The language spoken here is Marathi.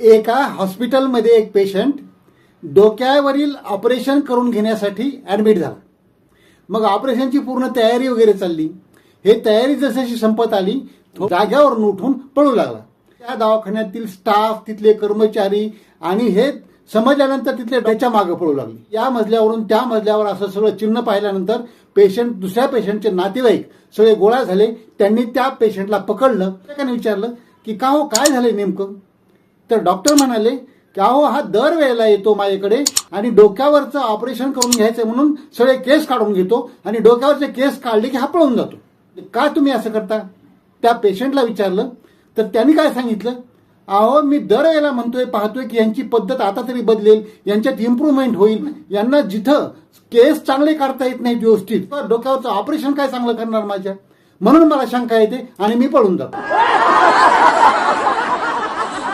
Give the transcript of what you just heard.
एका हॉस्पिटलमध्ये एक पेशंट डोक्यावरील ऑपरेशन करून घेण्यासाठी ॲडमिट झाला. मग ऑपरेशनची पूर्ण तयारी वगैरे चालली. हे तयारी जशी संपत आली तो जाग्यावरून उठून पळू लागला. त्या दवाखान्यातील स्टाफ तिथले कर्मचारी आणि हे समजल्यानंतर तिथले त्याच्यामागे पळू लागले. या मजल्यावरून त्या मजल्यावर असं सगळं चिन्ह पाहिल्यानंतर पेशंट दुसऱ्या पेशंटचे नातेवाईक सगळे गोळा झाले. त्यांनी त्या पेशंटला पकडलं. त्याने विचारलं की का हो काय झालंय नेमकं? तर डॉक्टर म्हणाले की अहो हा दर वेळेला येतो माझ्याकडे आणि डोक्यावरचं ऑपरेशन करून घ्यायचं म्हणून सगळे केस काढून घेतो आणि डोक्यावरचे केस काढले की हा पळून जातो. का तुम्ही असं करता? त्या पेशंटला विचारलं. तर त्यांनी काय सांगितलं? अहो मी दरवेळेला म्हणतोय पाहतोय की यांची पद्धत आता तरी बदलेल यांच्यात इम्प्रूव्हमेंट होईल यांना जिथं केस चांगले काढता येत नाहीत व्यवस्थित तर डोक्यावरचं ऑपरेशन काय चांगलं करणार माझ्या? म्हणून मला शंका येते आणि मी पळून जातो.